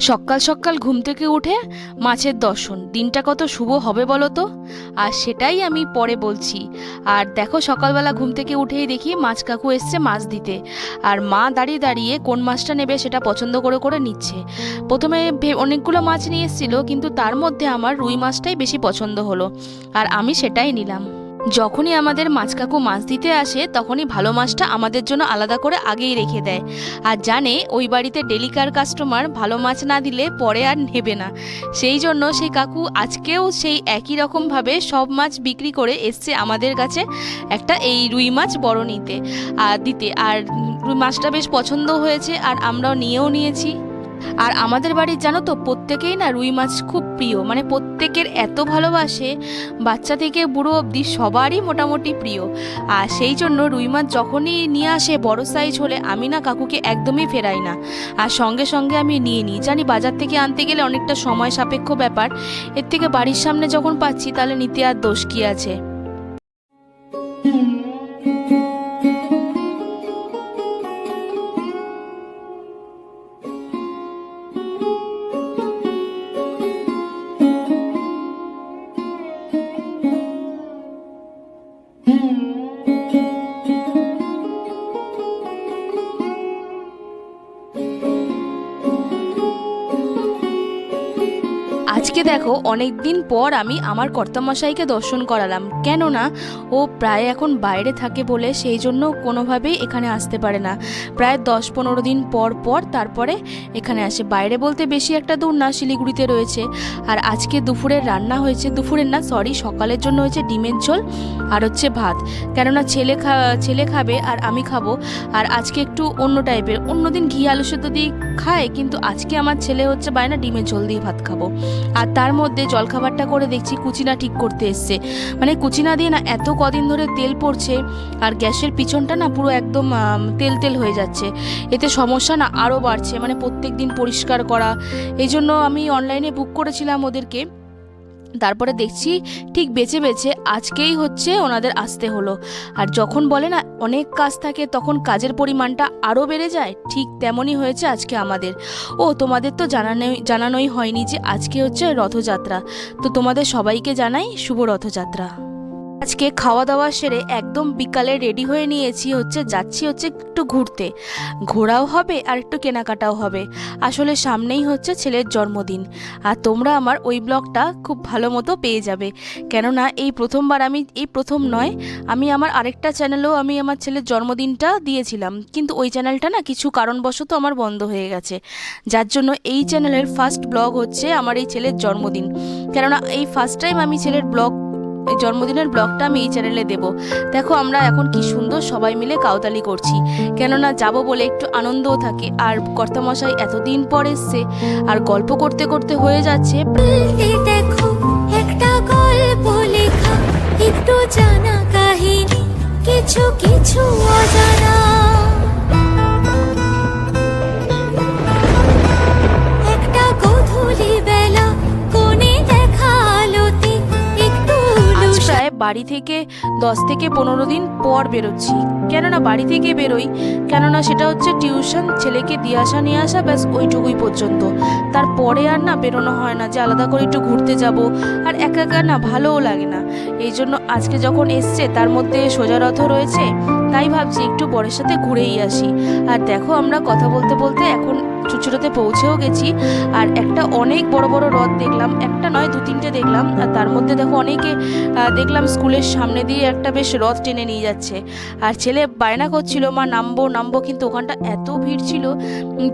সকাল সকাল ঘুম থেকে উঠে মাছের দর্শন। দিনটা কত শুভ হবে বলো তো? আর সেটাই আমি পরে বলছি। আর দেখো সকালবেলা ঘুম থেকে উঠেই দেখি মাছ কাকু এসছে মাছ দিতে। আর মা দাঁড়িয়ে দাঁড়িয়ে কোন মাছটা নেবে সেটা পছন্দ করে করে নিচ্ছে। প্রথমে অনেকগুলো মাছ নিয়ে এসেছিল, কিন্তু তার মধ্যে আমার রুই মাছটাই বেশি পছন্দ হলো। আর আমি সেটাই নিলাম। যখনই আমাদের মাছ কাকু মাছ দিতে আসে, তখনই ভালো মাছটা আমাদের জন্য আলাদা করে আগেই রেখে দেয়। আর জানে, ওই বাড়িতে ডেলিকার কাস্টমার ভালো মাছ না দিলে পরে আর নেবে না। সেই জন্য সেই কাকু আজকেও সেই একই রকমভাবে সব মাছ বিক্রি করে এসছে আমাদের কাছে একটা এই রুই মাছ বড় নিতে আর দিতে। আর রুই মাছটা বেশ পছন্দ হয়েছে আর আমরাও নিয়েও নিয়েছি। আর আমাদের বাড়ির জানো তো, প্রত্যেকেই না রুই মাছ খুব প্রিয়। মানে প্রত্যেকের এত ভালোবাসে, বাচ্চা থেকে বুড়ো অবধি সবারই মোটামুটি প্রিয়। আর সেই জন্য রুই মাছ যখনই নিয়ে আসে বড় সাইজ হলে, আমি না কাকুকে একদমই ফেরাই না। আর সঙ্গে সঙ্গে আমি নিয়ে নিই। জানি বাজার থেকে আনতে গেলে অনেকটা সময় সাপেক্ষ ব্যাপার। এর থেকে বাড়ির সামনে যখন পাচ্ছি, তাহলে নিতে আর দোষ কী আছে? আজকে দেখো অনেক দিন পর আমি আমার কর্তামশাইকে দর্শন করালাম। কেননা, ও প্রায় এখন বাইরে থাকে বলে সেই জন্য কোনোভাবেই এখানে আসতে পারে না। প্রায় দশ পনেরো দিন পর পর তারপরে এখানে আসে। বাইরে বলতে বেশি একটা দূর না, শিলিগুড়িতে রয়েছে। আর আজকে দুপুরের রান্না হয়েছে, দুপুরের না সরি সকালের জন্য হয়েছে ডিমের ঝোল আর হচ্ছে ভাত। কেননা ছেলে খা, ছেলে খাবে আর আমি খাব। আর আজকে একটু অন্য টাইপের। অন্যদিন ঘি, আলু সেদ্ধ দিয়ে খায়, কিন্তু আজকে আমার ছেলে হচ্ছে বায়না ডিমের ঝোল দিয়ে ভাত খাব। আর তার মধ্যে জলখাবারটা করে দেখছি কুচিনা ঠিক করতে এসছে। মানে কুচিনা দিয়ে না এত কদিন ধরে তেল পড়ছে আর গ্যাসের পিছনটা না পুরো একদম তেল তেল হয়ে যাচ্ছে। এতে সমস্যা না আরও বাড়ছে। মানে প্রত্যেক দিন পরিষ্কার করা। এই জন্য আমি অনলাইনে বুক করেছিলাম ওদেরকে। তারপরে দেখছি ঠিক বেছে বেছে আজকেই হচ্ছে ওনাদের আসতে হলো। আর যখন বলে না অনেক কাজ থাকে, তখন কাজের পরিমাণটা আরও বেড়ে যায়। ঠিক তেমনই হয়েছে আজকে আমাদের। ও, তোমাদের তো জানানোই জানানোই হয়নি যে আজকে হচ্ছে রথযাত্রা। তো তোমাদের সবাইকে জানাই শুভ রথযাত্রা। আজকে খাওয়া দাওয়া সেরে একদম বিকালে রেডি হয়ে নিয়েছি হচ্ছে, যাচ্ছি হচ্ছে একটু ঘুরতে। ঘোরাও হবে আর একটু কেনাকাটাও হবে। আসলে সামনেই হচ্ছে ছেলের জন্মদিন। আর তোমরা আমার ওই ব্লগটা খুব ভালো মতো পেয়ে যাবে। কেননা এই প্রথমবার আমি, এই প্রথম নয়, আমি আমার আরেকটা চ্যানেলেও আমি আমার ছেলের জন্মদিনটা দিয়েছিলাম। কিন্তু ওই চ্যানেলটা না কিছু কারণবশত আমার বন্ধ হয়ে গেছে। যার জন্য এই চ্যানেলের ফার্স্ট ব্লগ হচ্ছে আমার এই ছেলের জন্মদিন। কেননা এই ফার্স্ট টাইম আমি ছেলের ব্লগ জন্মদিনের ব্লগটা আমি এই চ্যানেলে দেব। দেখো আমরা এখন কি সুন্দর সবাই মিলে কাউতালি করছি। কেননা যাব বলে একটু আনন্দও থাকে। আর কর্তামশাই এতদিন পর এসছে। আর গল্প করতে করতে হয়ে যাচ্ছে। দেখো, একটা গল্প কিছু কিছু অজানা। বাড়ি থেকে দশ থেকে পনেরো দিন পর বেরোচ্ছি। কেননা বাড়ি থেকে বেরোই, কেননা সেটা হচ্ছে টিউশন, ছেলেকে দিয়ে আসা, নিয়ে আসা, ব্যাস ওইটুকুই পর্যন্ত। তারপরে আর না বেরোনো হয় না, যে আলাদা করে একটু ঘুরতে যাব, আর একা একা না ভালোও লাগে না। এই জন্য আজকে যখন এসছে, তার মধ্যে সোজা রথ রয়েছে তাই ভাবছি একটু বরের সাথে ঘুরেই আসি। আর দেখো আমরা কথা বলতে বলতে এখন চুচুড়োতে পৌঁছেও গেছি। আর একটা অনেক বড় বড় রথ দেখলাম, একটা নয়, দু তিনটে দেখলাম। আর তার মধ্যে দেখো অনেকে দেখলাম স্কুলের সামনে দিয়ে একটা বেশ রথ টেনে নিয়ে যাচ্ছে। আর ছেলে বায়না করছিল, মা, নামবো নামবো। কিন্তু ওখানটা এত ভিড় ছিল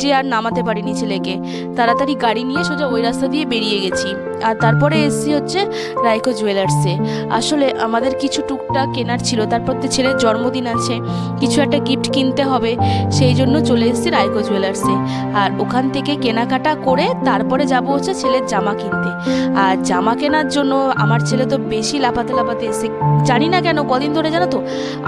যে আর নামাতে পারিনি ছেলেকে। তাড়াতাড়ি গাড়ি নিয়ে সোজা ওই রাস্তা দিয়ে বেরিয়ে গেছি। আর তারপরে এসছি হচ্ছে রাইকো জুয়েলার্সে। আসলে আমাদের কিছু টুকটাক কেনার ছিল, তারপর তো ছেলের জন্মদিন আছে। কিছু একটা গিফট কিনতে হবে, সেই জন্য চলে এসেছি রায়গো জুয়েলার্সে আর ওখান থেকে কেনাকাটা করে তারপরে যাব হচ্ছে ছেলের জামা কিনতে। আর জামা কেনার জন্য আমার ছেলে তো বেশি লাফাতে লাফাতে এসে জানি না কেন, কদিন ধরে জানো তো?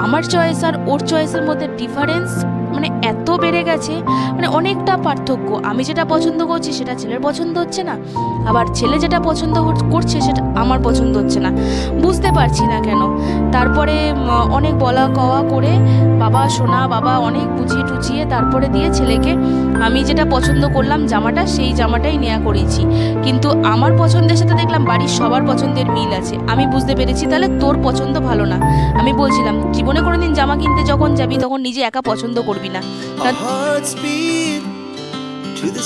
আমার চয়েস আর ওর চয়েসের মধ্যে ডিফারেন্স মানে এত বেড়ে গেছে মানে অনেকটা পার্থক্য। আমি যেটা পছন্দ করছি সেটা ছেলের পছন্দ হচ্ছে না, আবার ছেলে যেটা পছন্দ করছে সেটা আমার পছন্দ হচ্ছে না। বুঝতে পারছি না কেন। তারপরে অনেক বলা কওয়া করে বাবা শোনা বাবা অনেক বুঝিয়ে টুচিয়ে তারপরে দিয়ে ছেলেকে আমি যেটা পছন্দ করলাম জামাটা, সেই জামাটাই নেওয়া করেছি। কিন্তু আমার পছন্দের সাথে দেখলাম বাড়ির সবার পছন্দের মিল আছে। আমি বুঝতে পেরেছি তাহলে তোর পছন্দ ভালো না। আমি বলছিলাম, জীবনে কোনোদিন জামা কিনতে যখন যাবি তখন নিজে একা পছন্দ করবি না। To the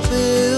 tall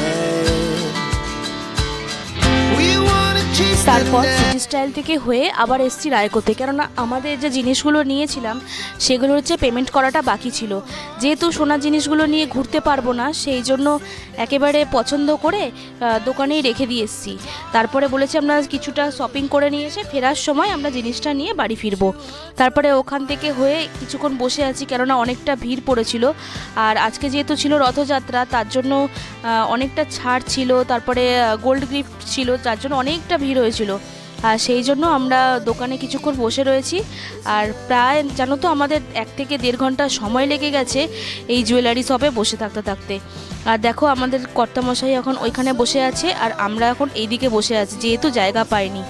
তারপর সিটি স্টাইল থেকে হয়ে আবার এসছি রায়কোতে। কেননা আমাদের যে জিনিসগুলো নিয়েছিলাম, সেগুলো হচ্ছে পেমেন্ট করাটা বাকি ছিল। যেহেতু সোনার জিনিসগুলো নিয়ে ঘুরতে পারব না, সেই জন্য একেবারে পছন্দ করে দোকানেই রেখে দিয়ে এসেছি। তারপরে বলেছি আমরা কিছুটা শপিং করে নিয়ে এসে ফেরার সময় আমরা জিনিসটা নিয়ে বাড়ি ফিরবো। তারপরে ওখান থেকে হয়ে কিছুক্ষণ বসে আছি, কেননা অনেকটা ভিড় পড়েছিল। আর আজকে যেহেতু ছিল রথযাত্রা, তার জন্য অনেকটা ছাড় ছিল, তারপরে গোল্ড গিফট ছিল যার জন্য অনেকটা ভিড় হয়েছিল। আর সেই জন্য আমরা দোকানে কিছুক্ষণ বসে রয়েছি। আর প্রায় জানো তো আমাদের এক থেকে দেড় ঘণ্টা সময় লেগে গেছে এই জুয়েলারি শপে বসে থাকতে থাকতে। আর দেখো আমাদের কর্তামশাই এখন ওইখানে বসে আছে আর আমরা এখন এইদিকে বসে আছি, যেহেতু জায়গা পাইনি।